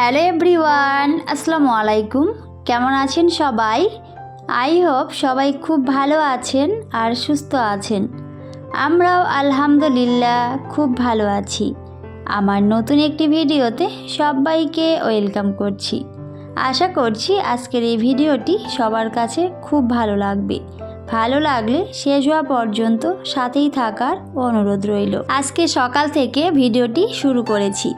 Hello everyone, আসসালামু আলাইকুম। কেমন আছেন সবাই? আই হোপ সবাই খুব ভালো আছেন আর সুস্থ আছেন। আমরাও আলহামদুলিল্লাহ খুব ভালো আছি। আমার নতুন একটি ভিডিওতে সবাইকে ওয়েলকাম করছি। আশা করছি আজকের এই ভিডিওটি সবার কাছে খুব ভালো লাগবে। ভালো লাগলে শেষ হওয়া পর্যন্ত সাথেই থাকার অনুরোধ রইল। আজকে সকাল থেকে ভিডিওটি শুরু করেছি।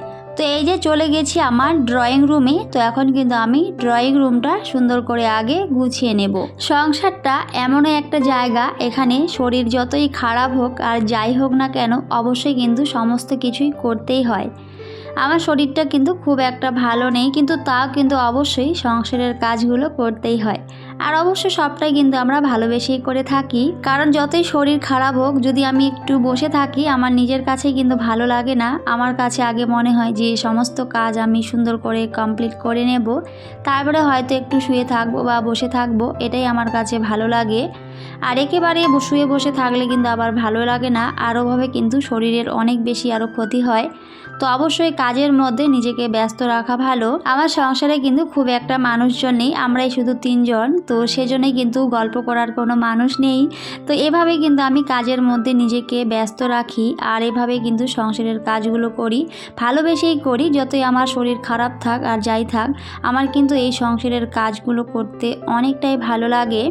তো এই যে চলে গেছি আমার ড্রয়িং রুমে তো এখন কিন্তু আমি ড্রয়িং রুমটা সুন্দর করে আগে গুছিয়ে নেব। সংসারটা এমনই একটা জায়গা, এখানে শরীর যতই খারাপ হোক আর যাই হোক না কেন, অবশ্যই কিন্তু সমস্ত কিছুই করতেই হয়। আমার শরীরটা কিন্তু খুব একটা ভালো নেই, কিন্তু তাও কিন্তু অবশ্যই সংসারের কাজগুলো করতেই হয়। আর অবশ্য সবটাই কিন্তু আমরা ভালোবেসেই করে থাকি। কারণ যতই শরীর খারাপ হোক, যদি আমি একটু বসে থাকি, আমার নিজের কাছে কিন্তু ভালো লাগে না। আমার কাছে আগে মনে হয় যে সমস্ত কাজ আমি সুন্দর করে কমপ্লিট করে নেব। তারপরে হয়তো একটু শুয়ে থাকব বা বসে থাকব। এটাই আমার কাছে ভালো লাগে। আর একেবারে শুয়ে বসে থাকলে কিন্তু আবার ভালো লাগে না। আরোভাবে কিন্তু শরীরের অনেক বেশি আরও ক্ষতি হয়। তো অবশ্যই কাজের মধ্যে নিজেকে ব্যস্ত রাখা ভালো। আমার সংসারে কিন্তু খুব একটা মানুষজন নেই, আমরাই শুধু তিনজন। তো সেজন্যই কিন্তু গল্প করার কোনো মানুষ নেই। তো এভাবে কিন্তু আমি কাজের মধ্যে নিজেকে ব্যস্ত রাখি আর এভাবে কিন্তু সংসারের কাজগুলো করি। ভালোবেসেই করি, যতই আমার শরীর খারাপ থাক আর যাই থাক। আমার কিন্তু এই সংসারের কাজগুলো করতে অনেকটাই ভালো লাগে।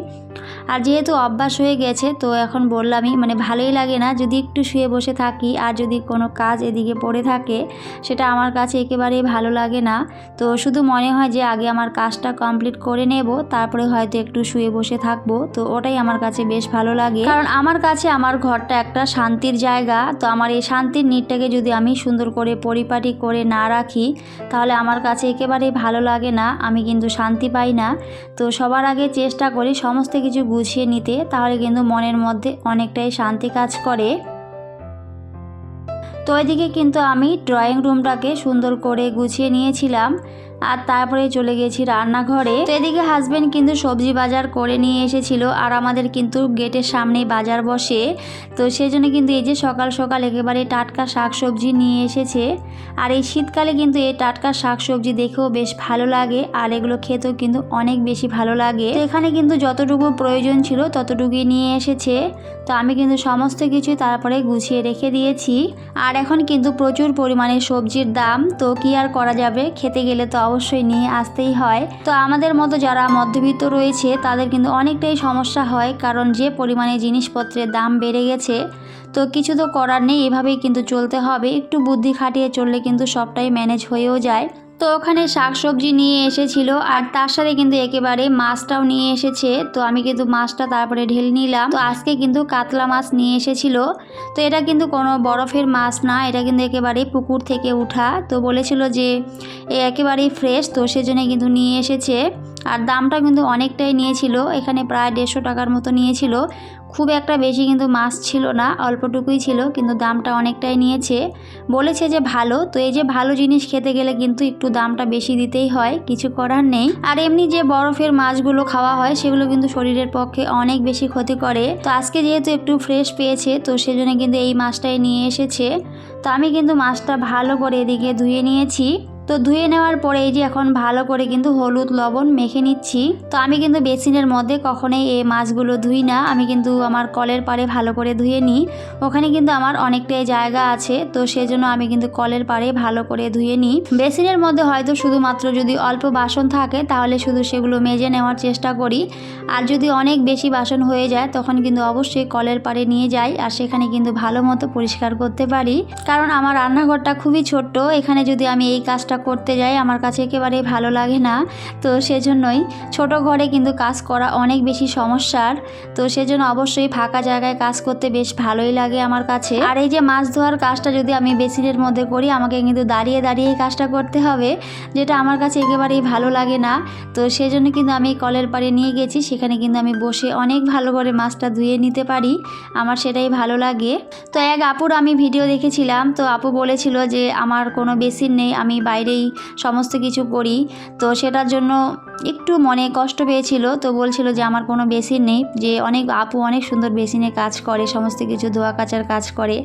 আর যেহেতু অভ্যাস হয়ে গেছে, তো এখন বললামই মানে ভালোই লাগে না যদি একটু শুয়ে বসে থাকি আর যদি কোনো কাজ এদিকে পড়ে থাকে, সেটা আমার কাছে একেবারেই ভালো লাগে না। তো শুধু মনে হয় যে আগে আমার কাজটা কমপ্লিট করে নেব, তারপরে হয়তো একটু শুয়ে বসে থাকব, তো ওটাই আমার কাছে বেশ ভালো লাগে। কারণ আমার কাছে আমার ঘরটা একটা শান্তির জায়গা, তো আমার এই শান্তির নিটটাকে যদি আমি সুন্দর করে পরিপাটি করে না রাখি, তাহলে আমার কাছে একেবারেই ভালো লাগে না, আমি কিন্তু শান্তি পাই না। তো সবার আগে চেষ্টা করি সমস্ত কিছু গুছিয়ে নিতে, তাহলে কিন্তু মনের মধ্যে অনেকটাই শান্তি কাজ করে। তো এদিকে কিন্তু আমি ড্রয়িং রুমটাকে সুন্দর করে গুছিয়ে নিয়েছিলাম। আর তারপরে চলে গেছি রান্নাঘরে। তো এদিকে হাজবেন্ড কিন্তু সবজি বাজার করে নিয়ে এসেছিল আর আমাদের কিন্তু গেটের সামনেই বাজার বসে। তো সেই জন্য কিন্তু এই যে সকাল সকাল একেবারে টাটকা শাক সবজি নিয়ে এসেছে। আর এই শীতকালে কিন্তু এই টাটকা শাক সবজি দেখেও বেশ ভালো লাগে আর এগুলো খেতেও কিন্তু অনেক বেশি ভালো লাগে। তো এখানে কিন্তু যতটুকু প্রয়োজন ছিল ততটুকুই নিয়ে এসেছে। তো আমি কিন্তু সমস্ত কিছু তারপরে গুছিয়ে রেখে দিয়েছি। আর এখন কিন্তু প্রচুর পরিমাণে সবজির দাম। তো কি আর করা যাবে? খেতে গেলে তো অবশ্যই নিয়ে আসতেই হয়। তো আমাদের মতো যারা মধ্যবিত্ত রয়েছে, তাদের কিন্তু অনেকটাই সমস্যা হয়, কারণ যে পরিমাণে জিনিসপত্রের দাম বেড়ে গেছে, তো কিছু তো করার নেই। এভাবেই কিন্তু চলতে হবে। একটু বুদ্ধি খাটিয়ে চললে কিন্তু সবটাই ম্যানেজ হয়েও যায়। তো ওখানে শাকসবজি নিয়ে এসেছিল আর তার সাথে কিন্তু একেবারে মাছটাও নিয়ে এসেছে। তো আমি কিন্তু মাছটা তারপরে ঢেল নিলাম। তো আজকে কিন্তু কাতলা মাছ নিয়ে এসেছিল। তো এটা কিন্তু কোনো বরফের মাছ না, এটা কিন্তু একেবারে পুকুর থেকে উঠা। তো বলেছিল যে একেবারেই ফ্রেশ, তো সেজন্য কিন্তু নিয়ে এসেছে। আর দামটা কিন্তু অনেকটাই নিয়েছিল, এখানে প্রায় দেড়শো টাকার মতো নিয়েছিল। খুব একটা বেশি কিন্তু মাছ ছিল না, অল্পটুকুই ছিল, কিন্তু দামটা অনেকটাই নিয়েছে। বলেছে যে ভালো, তো এই যে ভালো জিনিস খেতে গেলে কিন্তু একটু দামটা বেশি দিতেই হয়, কিছু করার নেই। আর এমনি যে বরফের মাছগুলো খাওয়া হয়, সেগুলো কিন্তু শরীরের পক্ষে অনেক বেশি ক্ষতি করে। তো আজকে যেহেতু একটু ফ্রেশ পেয়েছে, তো সেজন্য কিন্তু এই মাছটাই নিয়ে এসেছে। তো আমি কিন্তু মাছটা ভালো করে এদিকে ধুয়ে নিয়েছি। তো ধুয়ে নেওয়ার পরে এই যে এখন ভালো করে কিন্তু হলুদ লবণ মেখে নিচ্ছি। তো আমি কিন্তু বেসিনের মধ্যে কখনোই এই মাছগুলো ধুই না। আমি কিন্তু আমার কলের পাড়ে ভালো করে ধুয়ে নিই। ওখানে কিন্তু আমার অনেকটাই জায়গা আছে। তো সেজন্য আমি কিন্তু কলের পাড়ে ভালো করে ধুয়ে নিই। বেসিনের মধ্যে হয়তো শুধুমাত্র যদি অল্প বাসন থাকে, তাহলে শুধু সেগুলো মেজে নেওয়ার চেষ্টা করি। আর যদি অনেক বেশি বাসন হয়ে যায়, তখন কিন্তু অবশ্যই কলের পাড়ে নিয়ে যাই আর সেখানে কিন্তু ভালো মতো পরিষ্কার করতে পারি। কারণ আমার রান্নাঘরটা খুবই ছোট্ট। এখানে যদি আমি এই কাজটা করতে যাই, আমার কাছে একেবারেই ভালো লাগে না। তো সেজন্যই ছোট ঘরে কিন্তু কাজ করা অনেক বেশি সমস্যার। তো সেজন্য অবশ্যই ফাঁকা জায়গায় কাজ করতে বেশ ভালোই লাগে আমার কাছে। আর এই যে মাছ ধোয়ার কাজটা যদি আমি বেসিনের মধ্যে করি, আমাকে কিন্তু দাঁড়িয়ে দাঁড়িয়ে কাজটা করতে হবে, যেটা আমার কাছে একেবারেই ভালো লাগে না। তো সেজন্য কিন্তু আমি কলের পাড়ে নিয়ে গেছি, সেখানে কিন্তু আমি বসে অনেক ভালো করে মাছটা ধুয়ে নিতে পারি। আমার সেটাই ভালো লাগে। তো এক আপুর আমি ভিডিও দেখেছিলাম, তো আপু বলেছিল যে, আমার কোনো বেসিন নেই, আমি বাইরেই সমস্ত কিছু করি। তো সেটার জন্য একটু মনে কষ্ট পেয়েছিল, তো বলছিল যে আমার কোনো বেসিন নেই, যে অনেক আপু অনেক সুন্দর বেসিনে কাজ করে, সমস্ত কিছু ধোয়া কাচার কাজ করে,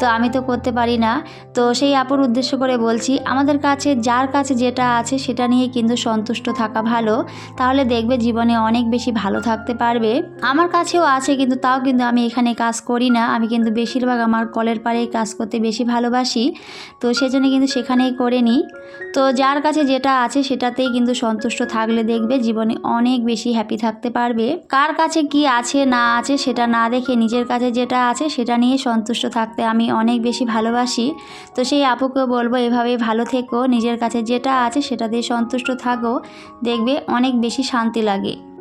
তো আমি তো করতে পারি না। তো সেই আপুর উদ্দেশ্য করে বলছি, আমাদের কাছে, যার কাছে যেটা আছে সেটা নিয়ে কিন্তু সন্তুষ্ট থাকা ভালো, তাহলে দেখবে জীবনে অনেক বেশি ভালো থাকতে পারবে। আমার কাছেও আছে, কিন্তু তাও কিন্তু আমি এখানে কাজ করি না, আমি কিন্তু বেশিরভাগ আমার কলের পাড়েই কাজ করতে বেশি ভালোবাসি, তো সেজন্য কিন্তু সেখানেই করে নিই। তো যার কাছে যেটা আছে সেটাতেই কিন্তু সন্তুষ্ট থাকলে দেখবে জীবনে অনেক বেশি হ্যাপি থাকতে পারবে। কার কাছে কি আছে, না আছে, সেটা না দেখে নিজের কাছে যেটা আছে, সেটা নিয়ে সন্তুষ্ট থাকতে আমি অনেক বেশি ভালোবাসি। তো সেই আপুকেও বলব এভাবে ভালো থেকো, নিজের কাছে যেটা আছে, সেটা দিয়ে সন্তুষ্ট থাকো। দেখবে অনেক বেশি শান্তি লাগে।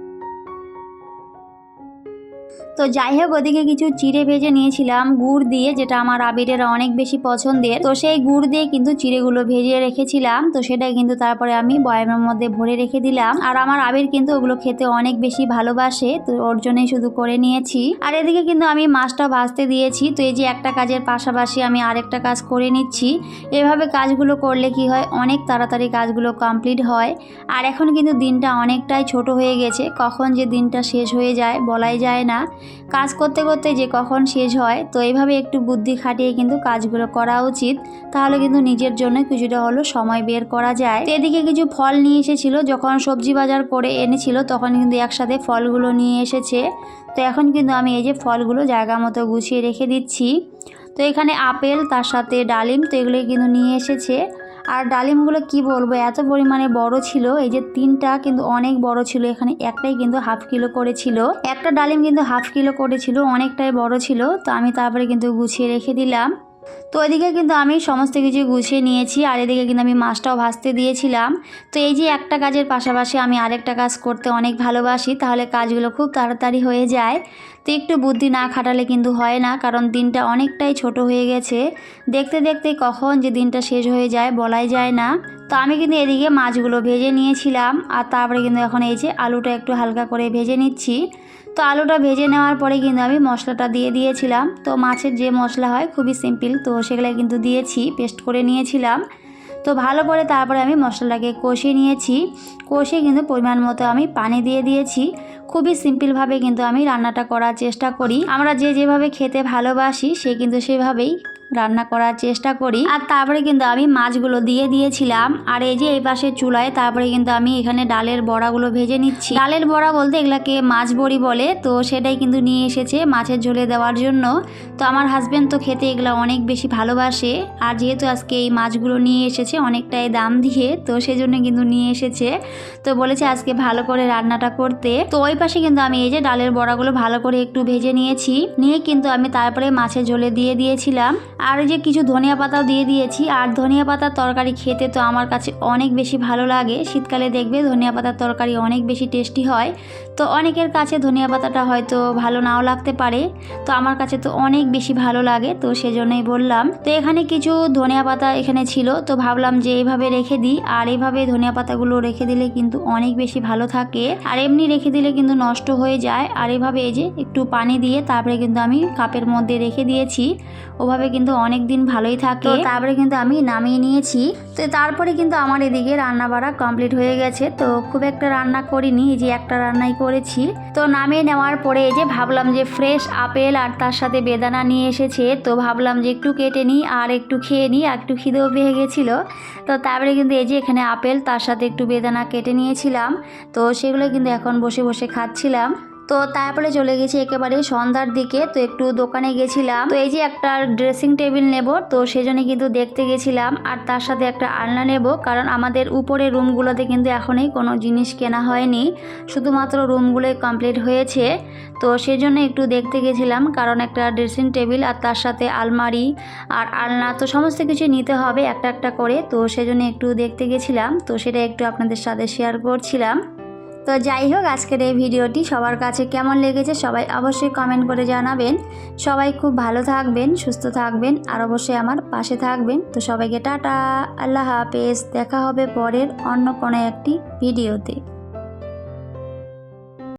তো যাই হোক, ওদিকে কিছু চিড়ে ভেজে নিয়েছিলাম, গুড় দিয়ে, যেটা আমার আবিরের অনেক বেশি পছন্দের। তো সেই গুড় দিয়ে কিন্তু চিড়েগুলো ভেজে রেখেছিলাম, তো সেটা কিন্তু তারপরে আমি বয়ামের মধ্যে ভরে রেখে দিলাম। আর আমার আবির কিন্তু ওগুলো খেতে অনেক বেশি ভালোবাসে, তো ওর জন্যই শুধু করে নিয়েছি। আর এদিকে কিন্তু আমি মাছটা ভাজতে দিয়েছি, তো এই যে একটা কাজের পাশাপাশি আমি আরেকটা কাজ করে নিচ্ছি। এভাবে কাজগুলো করলে কি হয়, অনেক তাড়াতাড়ি কাজগুলো কমপ্লিট হয়। আর এখন কিন্তু দিনটা অনেকটাই ছোট হয়ে গেছে, কখন যে দিনটা শেষ হয়ে যায় বলাই যায় না। কাজ করতে করতে যে কখন শেষ হয়, তো এইভাবে একটু বুদ্ধি খাটিয়ে কিন্তু কাজগুলো করা উচিত। তাহলে কিন্তু নিজের জন্য কিছুটা হলো সময় বের করা যায়। এদিকে কিছু ফল নিয়ে এসেছিল, যখন সবজি বাজার করে এনেছিল, তখন কিন্তু একসাথে ফলগুলো নিয়ে এসেছে। তো এখন কিন্তু আমি এই যে ফলগুলো জায়গা মতো গুছিয়ে রেখে দিচ্ছি। তো এখানে আপেল, তার সাথে ডালিম, তো এগুলো কিন্তু নিয়ে এসেছে। আর ডালিমগুলো কি বলব, এত পরিমাণে বড় ছিল, এই যে তিনটা কিন্তু অনেক বড় ছিল, এখানে একটাই কিন্তু হাফ কিলো করেছিল একটা ডালিম কিন্তু হাফ কিলো করেছিল অনেকটাই বড় ছিল, তো আমি তারপরে কিন্তু গুছিয়ে রেখে দিলাম। তো এদিকে কিন্তু আমি সমস্ত কিছু গুছিয়ে নিয়েছি, আর এদিকে কিন্তু আমি মাছটাও ভাজতে দিয়েছিলাম। তো এই যে একটা কাজের পাশাপাশি আমি আরেকটা কাজ করতে অনেক ভালোবাসি, তাহলে কাজগুলো খুব তাড়াতাড়ি হয়ে যায়। তো একটু বুদ্ধি না খাটালে কিন্তু হয় না, কারণ দিনটা অনেকটাই ছোট হয়ে গেছে। দেখতে দেখতে কখন যে দিনটা শেষ হয়ে যায় বলাই যায় না। তো আমি কিন্তু এদিকে মাছগুলো ভেজে নিয়েছিলাম, আর তারপরে কিন্তু এখন এই যে আলুটা একটু হালকা করে ভেজে নিচ্ছি। তো আলুটা ভেজে নেওয়ার পরে কিন্তু আমি মশলাটা দিয়ে দিয়েছিলাম। তো মাছের যে মশলা হয় খুবই সিম্পল, তো সেগুলো কিন্তু দিয়েছি, পেস্ট করে নিয়েছিলাম। তো ভালো করে তারপরে আমি মশলাটাকে কষিয়ে নিয়েছি। কষে কিন্তু পরিমাণ মতো আমি পানি দিয়ে দিয়েছি। খুবই সিম্পলভাবে কিন্তু আমি রান্নাটা করার চেষ্টা করি। আমরা যে যেভাবে খেতে ভালোবাসি সে কিন্তু সেভাবেই রান্না করার চেষ্টা করি। আর তারপরে কিন্তু আমি মাছগুলো দিয়ে দিয়েছিলাম। আর এই যে এই পাশে চুলায় তারপরে কিন্তু আমি এখানে ডালের বড়াগুলো ভেজে নিচ্ছি। ডালের বড়া বলতে এগুলাকে মাছ বড়ি বলে, তো সেটাই কিন্তু নিয়ে এসেছে মাছের ঝোলে দেওয়ার জন্য। তো আমার হাজব্যান্ড তো খেতে এগুলো অনেক বেশি ভালোবাসে। আর যেহেতু আজকে এই মাছগুলো নিয়ে এসেছে অনেকটাই দাম দিয়ে, তো সেজন্য কিন্তু নিয়ে এসেছে। তো বলেছে আজকে ভালো করে রান্নাটা করতে। তো ওই পাশে কিন্তু আমি এই যে ডালের বড়াগুলো ভালো করে একটু ভেজে নিয়েছি। নিয়ে কিন্তু আমি তারপরে মাছের ঝোলে দিয়ে দিয়েছিলাম। আর যে কিছু ধনিয়া পাতাও দিয়ে দিয়েছি। আর ধনিয়া পাতার তরকারি খেতে তো আমার কাছে অনেক বেশি ভালো লাগে। শীতকালে দেখবে ধনিয়া পাতার তরকারি অনেক বেশি টেস্টি হয়। তো অনেকের কাছে ধনিয়া পাতাটা হয়তো ভালো নাও লাগতে পারে। তো আমার কাছে তো অনেক বেশি ভালো লাগে, তো সেজন্যই বললাম। তো এখানে কিছু ধনিয়া পাতা এখানে ছিল, তো ভাবলাম যে এইভাবে রেখে দিই। আর এইভাবে ধনিয়া পাতাগুলো রেখে দিলে কিন্তু অনেক বেশি ভালো থাকে। আর এমনি রেখে দিলে কিন্তু নষ্ট হয়ে যায়। আর এভাবে এই যে একটু পানি দিয়ে তারপরে কিন্তু আমি কাপের মধ্যে রেখে দিয়েছি। ওভাবে কিন্তু অনেক দিন ভালোই থাকে। তো তারপরে কিন্তু আমি নামিয়ে নিয়েছি। তো তারপরে কিন্তু আমার এদিকে রান্না বাড়া কমপ্লিট হয়ে গেছে। তো খুব একটা রান্না করিনি এই যে একটা রান্নাই করেছি। তো নামিয়ে নেওয়ার পরে এই যে ভাবলাম যে ফ্রেশ আপেল আর তার সাথে বেদানা নিয়ে এসেছে। তো ভাবলাম যে একটু কেটে নিই আর একটু খেয়ে নিই আর একটু খিদেও পেয়ে গেছিল। তো তারপরে কিন্তু এই যে এখানে আপেল তার সাথে একটু বেদানা কেটে নিয়েছিলাম। তো সেগুলো কিন্তু এখন বসে বসে খাচ্ছিলাম। তো তারপরে চলে গেছি একেবারে সন্ধ্যার দিকে। তো একটু দোকানে গেছিলাম। তো এই যে একটা ড্রেসিং টেবিল নেব, তো সেজন্য কিন্তু দেখতে গেছিলাম। আর তার সাথে একটা আলনা নেব, কারণ আমাদের উপরে রুমগুলোতে কিন্তু এখনই কোনো জিনিস কেনা হয়নি। শুধুমাত্র রুমগুলোই কমপ্লিট হয়েছে। তো সেজন্য একটু দেখতে গেছিলাম, কারণ একটা ড্রেসিং টেবিল আর তার সাথে আলমারি আর আলনা, তো সমস্ত কিছু নিতে হবে একটা একটা করে। তো সেজন্য একটু দেখতে গেছিলাম। তো সেটা একটু আপনাদের সাথে শেয়ার করছিলাম। তো যাই হোক, আজকের এই ভিডিওটি সবার কাছে কেমন লেগেছে সবাই অবশ্যই কমেন্ট করে জানাবেন। সবাই খুব ভালো থাকবেন, সুস্থ থাকবেন, আর অবশ্যই আমার পাশে থাকবেন। তো সবাইকে টাটা, আল্লাহ হাফেজ, দেখা হবে পরের অন্য কোনো একটি ভিডিওতে।